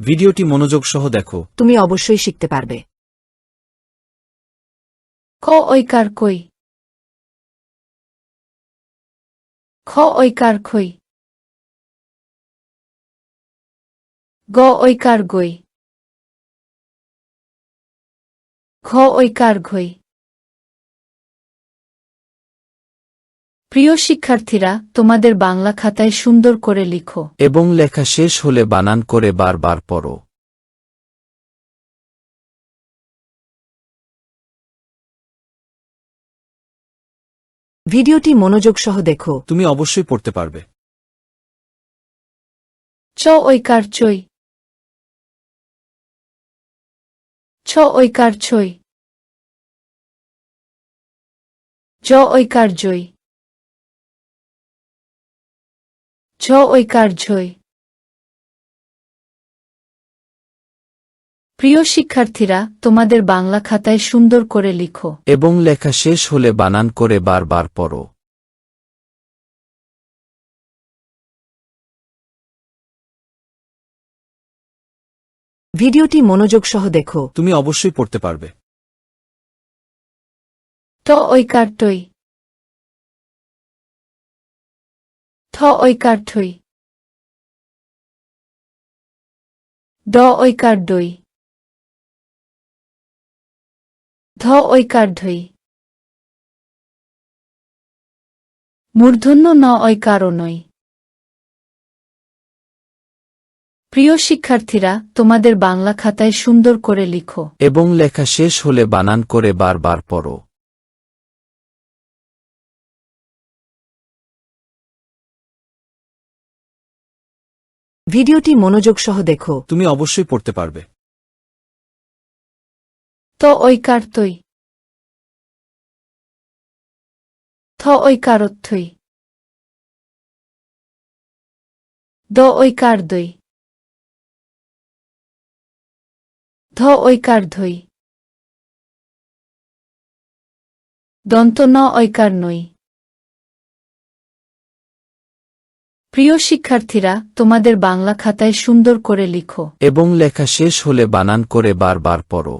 ভিডিওটি মনোযোগ সহ দেখো। তুমি অবশ্যই শিখতে পারবে। খ ঐকার কই। খ ঐকার খই গ ঐকার গই। ঘ ঐকার ঘই। প্রিয় শিক্ষার্থীরা তোমাদের বাংলা খাতায় সুন্দর করে লিখো। এবং লেখা শেষ হলে বানান করে বারবার পড়ো। ভিডিওটি মনোযোগ সহ দেখো। তুমি অবশ্যই পড়তে পারবে। চ ঐকার চই। ছ ঐকার ছই জ ঐকার জই। ঝ ঐকার ঝই প্রিয় শিক্ষার্থীরা তোমাদের বাংলা খাতায় সুন্দর করে লিখো এবং লেখা শেষ হলে বানান করে বারবার পড়ো ভিডিওটি মনোযোগ সহ দেখো তুমি অবশ্যই পড়তে পারবে ট ঐকার টই ঠ ঐকার ঠই ড ঐকার ডই ধ ঐকার ঢই মূর্ধন্য ন ঐকার নই প্রিয় শিক্ষার্থীরা, তোমাদের বাংলা খাতায় সুন্দর করে লিখো। এবং লেখা শেষ হলে বানান করে বারবার পড়ো। ভিডিওটি মনোযোগ সহ দেখো। তুমি অবশ্যই পড়তে পারবে। ত ঐকার তৈ থ ঐকারথই দ ঐকার দই? ধ ঐকার ধই? দন্ত ন ঐকার নই? প্রিয় শিক্ষার্থীরা তোমাদের বাংলা খাতায় সুন্দর করে লিখো। এবং লেখা শেষ হলে বানান করে বারবার পড়ো।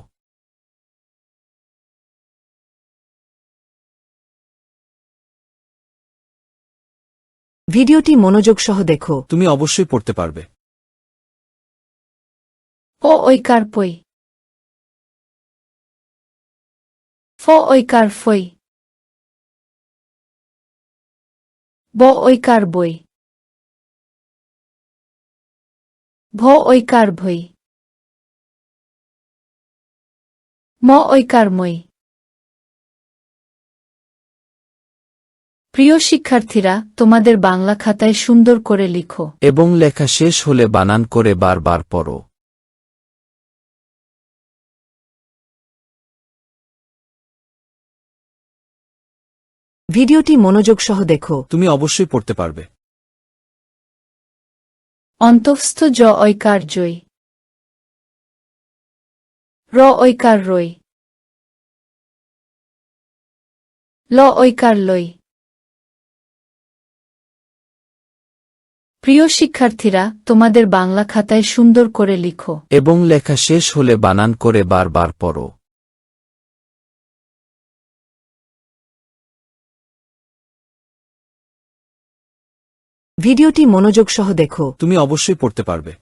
ভিডিওটি মনোযোগ সহ দেখো। তুমি অবশ্যই পড়তে পারবে। ও ঐকার পই ফ ঐকার ফই। ব ঐকার বই। ভ ঐকার ভই। ম ঐকার মই। প্রিয় শিক্ষার্থীরা তোমাদের বাংলা খাতায় সুন্দর করে লিখো। এবং লেখা শেষ হলে বানান করে বারবার পড়ো। ভিডিওটি মনোযোগ সহ দেখো। তুমি অবশ্যই পড়তে পারবে। অন্তঃস্থ জ ঐকার জয়। র ঐকার রই ল ঐকার লই প্রিয় শিক্ষার্থীরা, তোমাদের বাংলা খাতায় সুন্দর করে লিখো। এবং লেখা শেষ হলে বানান করে বারবার পড়ো। ভিডিওটি মনোযোগ সহ দেখো। তুমি অবশ্যই পড়তে পারবে।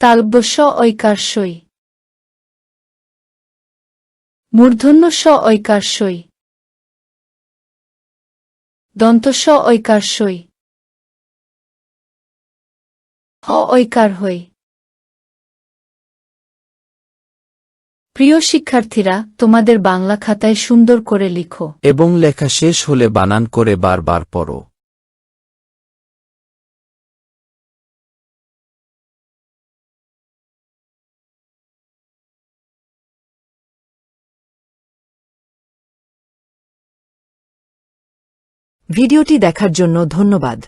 তালব্য স ঐকার মূর্ধন্য স ঐকার সই দন্ত স ঐকার সই হ ঐকার হই। প্রিয় শিক্ষার্থীরা তোমাদের বাংলা খাতায় সুন্দর করে লিখো। এবং লেখা শেষ হলে বানান করে বারবার পড়ো। ভিডিওটি দেখার জন্য ধন্যবাদ।